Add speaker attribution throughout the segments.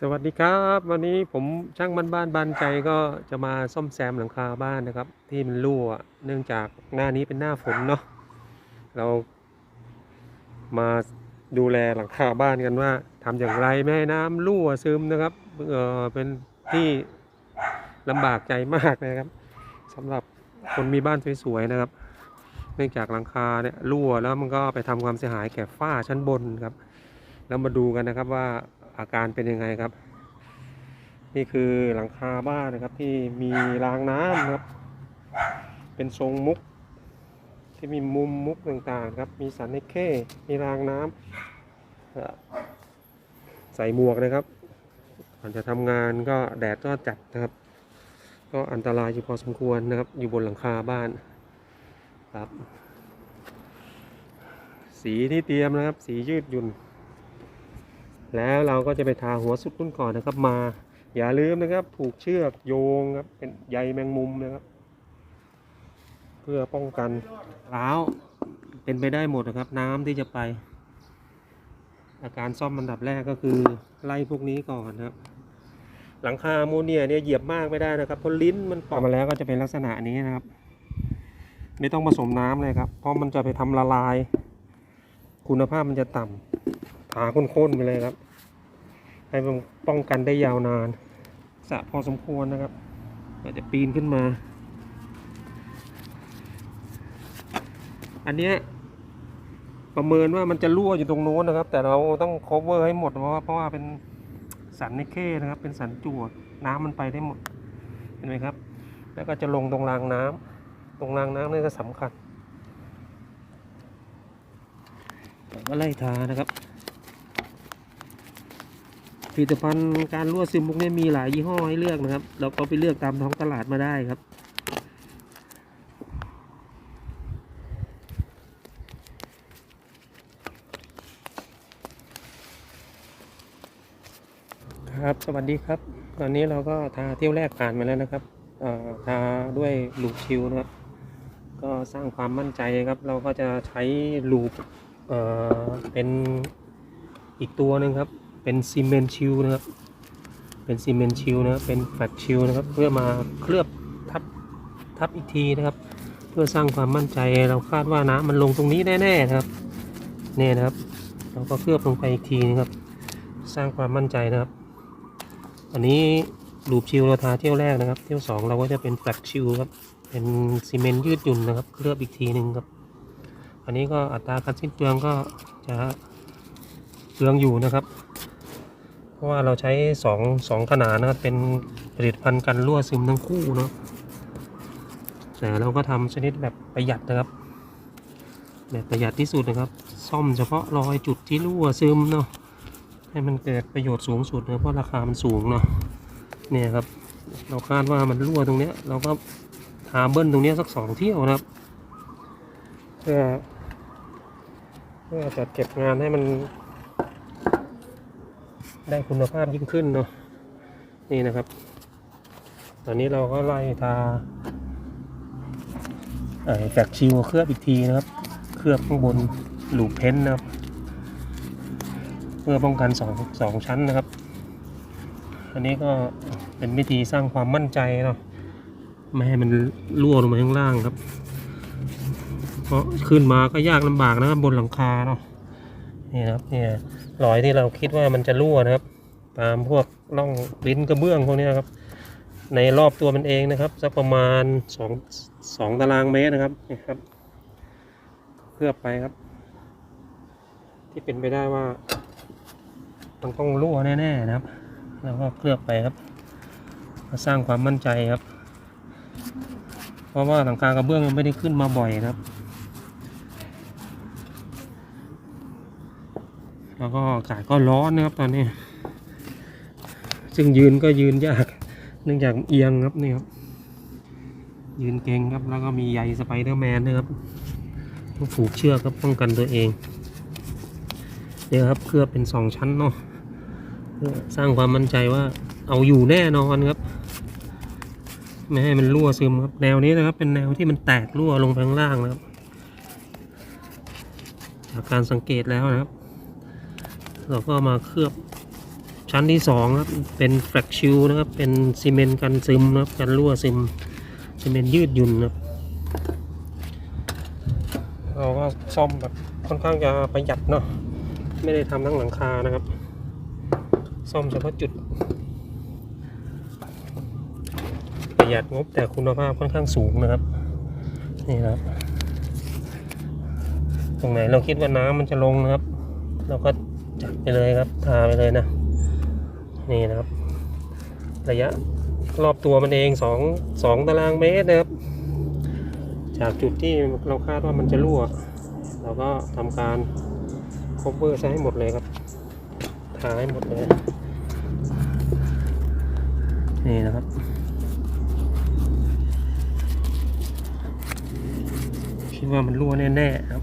Speaker 1: สวัสดีครับ วันนี้ผมช่างบ้านบ้านบานใจก็จะมาซ่อมแซมหลังคาบ้านนะครับ ที่มันรั่วเนื่องจากหน้านี้เป็นหน้าฝนเนาะเรามาดูแลหลังคาบ้านกันว่าทำอย่างไรไม่ให้น้ำรั่วซึมนะครับเออเป็นที่ลำบากใจมากนะครับสำหรับคนมีบ้านสวยๆนะครับ เนื่องจากหลังคาเนี่ยรั่วแล้วมันก็ไปทำความเสียหายแก่ฝ้าชั้นบนครับ แล้วมาดูกันนะครับว่า อาการเป็นยังไงครับ นี่คือหลังคาบ้านนะครับที่มีรางน้ำครับ เป็นทรงมุก ที่มีมุมมุกต่างๆครับ มีสันนิเข้มีรางน้ำใส่หมวกนะครับก่อนจะทำงานก็แดดก็จัดนะครับ ก็อันตรายอยู่พอสมควรนะครับ อยู่บนหลังคาบ้านครับ สีที่เตรียมนะครับ สียืดหยุ่น แล้วเราก็จะไปทาหัวสุดนุ่นก่อนนะครับ มา อย่าลืมนะครับ ผูกเชือกโยงครับเป็นใยแมงมุมนะครับ เพื่อป้องกันร้าวเป็นไปได้หมดนะครับ น้ำที่จะไป อาการซ่อมอันดับแรกก็คือไล่พวกนี้ก่อนนะครับ หลังคาโมเนียเนี่ยเหยียบมากไม่ได้นะครับเพราะลิ้นมันปอกมาแล้วก็จะเป็นลักษณะนี้นะครับ ไม่ต้องผสมน้ำเลยครับ เพราะมันจะไปทำละลาย คุณภาพมันจะต่ำถาข้นๆไปเลยครับ ให้มันป้องกันได้ยาวนานสะพอสมควรนะครับก็จะปีนขึ้นมา อันเนี้ยประเมินว่ามันจะรั่วอยู่ตรงโน้นนะครับ แต่เราต้อง cover ให้หมดเพราะว่าเพราะว่าเป็นสันนิเข้นะครับ เป็นสันจวดน้ำมันไปได้หมดเห็นไหมครับ แล้วก็จะลงตรงรางน้ำตรงรางน้ำนี่ก็สำคัญผมก็ไล่ทานะครับ ผลิตภัณฑ์การรั่วซึมพวกนี้มีหลายยี่ห้อให้เลือกนะครับ เราก็ไปเลือกตามท้องตลาดมาได้ครับ ครับสวัสดีครับ ตอนนี้เราก็ทาเที่ยวแรกผ่านมาแล้วนะครับทาด้วยลูปชิลนะครับ ก็สร้างความมั่นใจครับ เราก็จะใช้ลูปเเป็นอีกตัวหนึ่งครับ เป็นซีเมนต์ชิลนะครับ เป็นซีเมนต์ชิลนะครับ เป็นแฟลตชิลนะครับ เพื่อมาเคลือบทับทับอีกทีนะครับ เพื่อสร้างความมั่นใจเราคาดว่าน้ำมันลงตรงนี้แน่ๆนะครับเนี่ยนะครับ เราก็เคลือบลงไปอีกทีนะครับ สร้างความมั่นใจนะครับ อันนี้ลูปชิลเราทาเที่ยวแรกนะครับ เที่ยวสองเราก็จะเป็นแฟลตชิลครับ เป็นซีเมนต์ยืดหยุ่นนะครับ เคลือบอีกทีหนึ่งครับอันนี้ก็อัตราการสิ้นเปลืองก็จะเปลืองอยู่นะครับ ราะว่าเราใช้สองสองขนาดนะครับเป็นผลิตภัณฑ์กันรั่วซึมทั้งคู่เนาะแต่เราก็ทำชนิดแบบประหยัดนะครับ แบบประหยัดที่สุดนะครับ ซ่อมเฉพาะรอยจุดที่รั่วซึมเนาะให้มันเกิดประโยชน์สูงสุดนะเพราะราคามันสูงเนาะเนี่ยครับ เราคาดว่ามันรั่วตรงเนี้ย เราก็ทาเบิ้ลตรงเนี้ยสักสองเที่ยวนะครับเพื่อเพื่อจัดเก็บงานให้มัน ได้คุณภาพยิ่งขึ้นเนาะนี่นะครับ ตอนนี้เราก็ไล่ทาไอ้แฟกชิวเคลือบอีกทีนะครับ เคลือบข้างบนหลูเพ้นท์นะครับ เพื่อป้องกันสองสองชั้นนะครับ อันนี้ก็เป็นวิธีสร้างความมั่นใจเนาะไม่ให้มันรั่วลงมาข้างล่างครับ เพราะขึ้นมาก็ยากลำบากนะครับบนหลังคาเนาะ นี่ครับเนี่ยรอยที่เราคิดว่ามันจะรั่วนะครับ ตามพวกร่องลิ้นกระเบื้องพวกนี้ครับ ในรอบตัวมันเองนะครับสักประมาณสองสองตารางเมตรนะครับนี่ครับเคลือบไปครับ ที่เป็นไปได้ว่ามันต้องรั่วแน่ๆนะครับ แล้วก็เคลือบไปครับมาสร้างความมั่นใจครับ เพราะว่าหลังคากระเบื้องมันไม่ได้ขึ้นมาบ่อยนะครับ แล้วก็อากาศก็ร้อนนะครับตอนนี้ ซึ่งยืนก็ยืนยาก เนื่องจากเอียงครับนี่ครับ ยืนเก่งครับ แล้วก็มีใยสไปเดอร์แมนนะครับต้องผูกเชือกครับป้องกันตัวเองเนี่ยครับเคลือบเป็นสองชั้นเนาะเพื่อสร้างความมั่นใจว่าเอาอยู่แน่นอนครับ ไม่ให้มันรั่วซึมครับ แนวนี้นะครับ เป็นแนวที่มันแตกรั่วลงไปข้างล่างนะครับ จากการสังเกตแล้วนะครับ เราก็มาเคลือบชั้นที่สองครับ เป็นแฟลกชิลนะครับ เป็นซีเมนต์กันซึมนะครับ กันรั่วซึมซีเมนต์ยืดหยุ่นนะครับ เราก็ซ่อมแบบค่อนข้างจะประหยัดเนาะ ไม่ได้ทำทั้งหลังคานะครับ ซ่อมเฉพาะจุด ประหยัดงบแต่คุณภาพค่อนข้างสูงนะครับ นี่ครับ ตรงไหนเราคิดว่าน้ำมันจะลงนะครับ เราก็ ไปเลยครับทาไปเลยนะ นี่นะครับ ระยะรอบตัวมันเองสองสองตารางเมตรนะครับ จากจุดที่เราคาดว่ามันจะรั่ว เราก็ทำการ cover ซะให้หมดเลยครับทาให้หมดเลย นี่นะครับคิดว่ามันรั่วแน่ๆครับ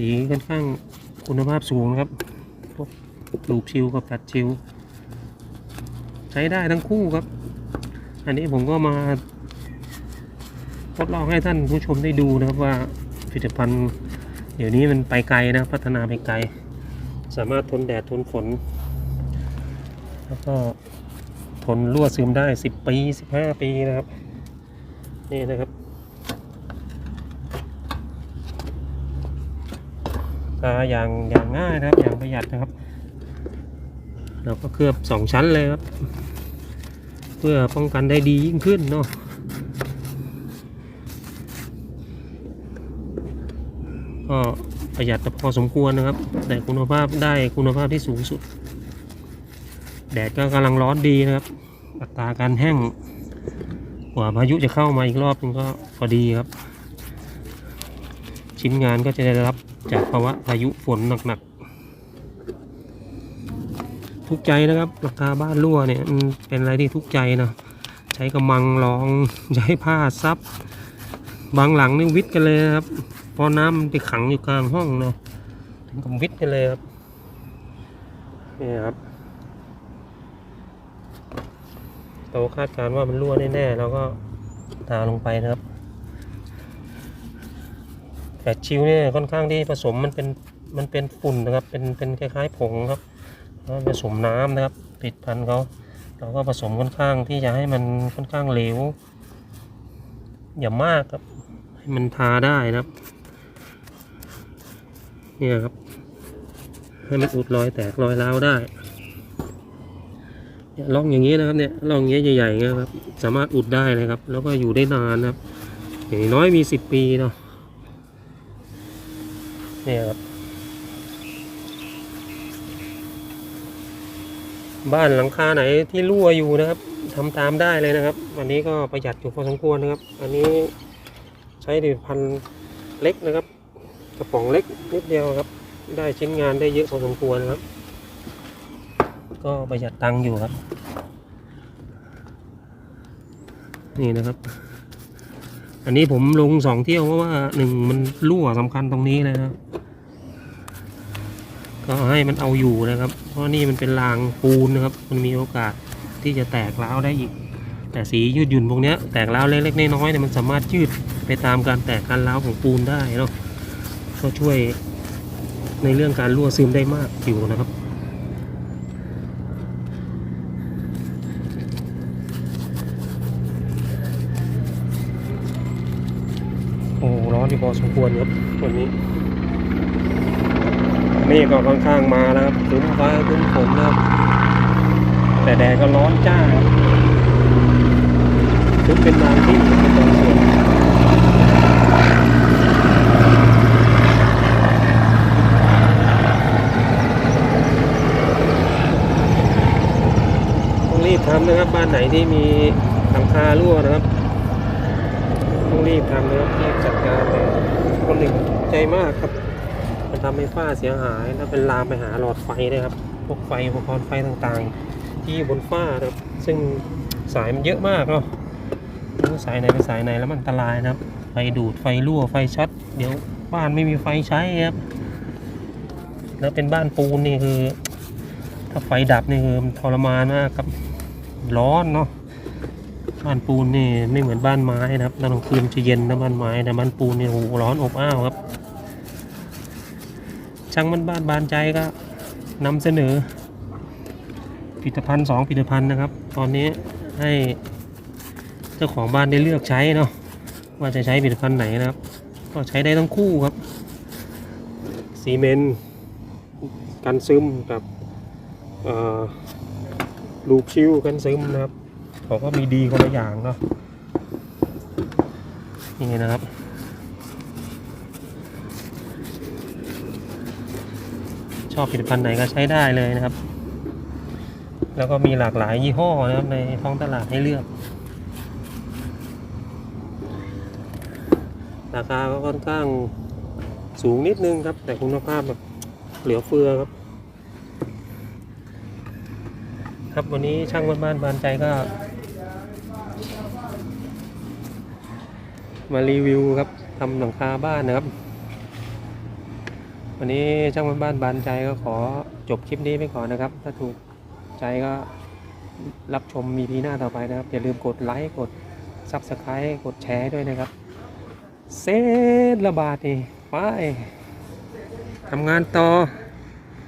Speaker 1: สีค่อนข้างคุณภาพสูงนะครับพวกลูปชิลกับแฟลตชิลใช้ได้ทั้งคู่ครับ อันนี้ผมก็มาทดลองให้ท่านผู้ชมได้ดูนะครับว่าผลิตภัณฑ์เดี๋ยวนี้มันไปไกลนะพัฒนาไปไกล สามารถทนแดดทนฝน แล้วก็ทนรั่วซึมได้ 10 ปี 15 ปีนะครับ นี่นะครับ ทาอย่างอย่างง่ายนะครับ อย่างประหยัดนะครับ เราก็เคลือบสองชั้นเลยครับ เพื่อป้องกันได้ดียิ่งขึ้นเนาะก็ประหยัดแต่พอสมควรนะครับ แต่คุณภาพได้คุณภาพที่สูงสุด แดดก็กำลังร้อนดีนะครับ อัตราการแห้งกว่าพายุจะเข้ามาอีกรอบนึงก็พอดีครับ ชิ้นงานก็จะได้รับ จากภาวะพายุฝนหนักๆทุกใจนะครับราคาบ้านรั่วเนี่ยเป็นอะไรที่ทุกใจนะใช้กำมังรองใช้ผ้าซับบางหลังนี่วิทย์กันเลยนะครับพราะน้ำมันไปขังอยู่กลางห้องเนาะถึงกับวิทย์กันเลยครับนี่ครับเราคาดการณ์ว่ามันรั่วแน่ๆเราก็ทาลงไปนะครับ แฟลตชิลเนี่ยค่อนข้างที่ผสมมันเป็นมันเป็นฝุ่นนะครับ เป็นเป็นคล้ายๆผงครับแล้วผสมน้ำนะครับติดพันเขาเราก็ผสมค่อนข้างที่จะให้มันค่อนข้างเหลวอย่ามากครับ ให้มันทาได้นะครับเนี่ยครับ ให้มันอุดรอยแตกรอยร้าวได้เนี่ยร่องอย่างนี้นะครับเนี่ยร่องอย่างนี้ใหญ่ๆเงี้ยครับ สามารถอุดได้เลยครับ แล้วก็อยู่ได้นานนะครับอย่างน้อยมีสิบปีเนาะ เนี่ยครับ บ้านหลังคาไหนที่รั่วอยู่นะครับทำตามได้เลยนะครับ อันนี้ก็ประหยัดอยู่พอสมควรนะครับ อันนี้ใช้ผลิตภัณฑ์เล็กนะครับ กระป๋องเล็กนิดเดียวครับ ได้ชิ้นงานได้เยอะพอสมควรนะครับ ก็ประหยัดตังค์อยู่ครับ นี่นะครับอันนี้ผมลงสองเที่ยวเพราะว่าหนึ่งมันรั่วสำคัญตรงนี้เลยนะครับ ก็ให้มันเอาอยู่นะครับ เพราะนี่มันเป็นรางปูนนะครับ มันมีโอกาสที่จะแตกร้าวได้อีก แต่สียืดหยุ่นพวกนี้แตกร้าวเล็กๆน้อยๆเนี่ยมันสามารถยืดไปตามการแตกการร้าวของปูนได้เนาะก็ช่วยในเรื่องการรั่วซึมได้มากอยู่นะครับโอ้ร้อนอยู่พอสมควรครับวันนี้ เมฆก็ค่อนข้างมาแล้วครับครึ้มฟ้าครึ้มฝนนะครับ แต่แดดก็ร้อนจ้าครับครึ้มเป็นบางที่เป็นบางส่วนต้องรีบทำนะครับ บ้านไหนที่มีหลังคารั่วนะครับต้องรีบทำนะครับรีบจัดการเลยคนหนึ่งใจมากครับ มันทำให้ฝ้าเสียหาย แล้วเป็นลามไปหาหลอดไฟด้วยครับ พวกไฟอุปกรณ์ไฟต่างๆ ที่บนฝ้านะครับ ซึ่งสายมันเยอะมากเนาะไม่รู้สายไหนเป็นสายไหนแล้วมันอันตรายนะครับ ไฟดูดไฟรั่วไฟช็อตเดี๋ยวบ้านไม่มีไฟใช้ครับ แล้วเป็นบ้านปูนนี่คือ ถ้าไฟดับนี่คือมันทรมานมากครับร้อนเนาะบ้านปูนนี่ไม่เหมือนบ้านไม้นะครับตอนกลางคืนจะเย็นนะบ้านไม้แต่บ้านปูนนี่โอ้โหร้อนอบอ้าวครับ ช่างมันบ้านบานใจก็นำเสนอผลิตภัณฑ์สองผลิตภัณฑ์นะครับ ตอนนี้ให้เจ้าของบ้านได้เลือกใช้เนาะว่าจะใช้ผลิตภัณฑ์ไหนนะครับ ก็ใช้ได้ทั้งคู่ครับซีเมนต์กันซึมกับลูกชิวกันซึมนะครับเขาก็มีดีคนละอย่างเนาะนี่นะครับ อบผลิตภัณฑ์ไหนก็ใช้ได้เลยนะครับ แล้วก็มีหลากหลายยี่ห้อนะครับในท้องตลาดให้เลือก ราคาก็ค่อนข้างสูงนิดนึงครับ แต่คุณภาพแบบเหลือเฟือครับ ครับวันนี้ช่างบ้านบ้านบานใจก็ มารีวิวครับทำหลังคาบ้านนะครับ วันนี้ช่างบ้านบ้านบานใจก็ขอจบคลิปนี้ไปก่อนนะครับ ถ้าถูกใจก็รับชมมีพีหน้าต่อไปนะครับ อย่าลืมกดไลค์กด s u b สไครป์กดแชร์ด้วยนะครับ เซตระบาดนี่ไปทำงานต่อ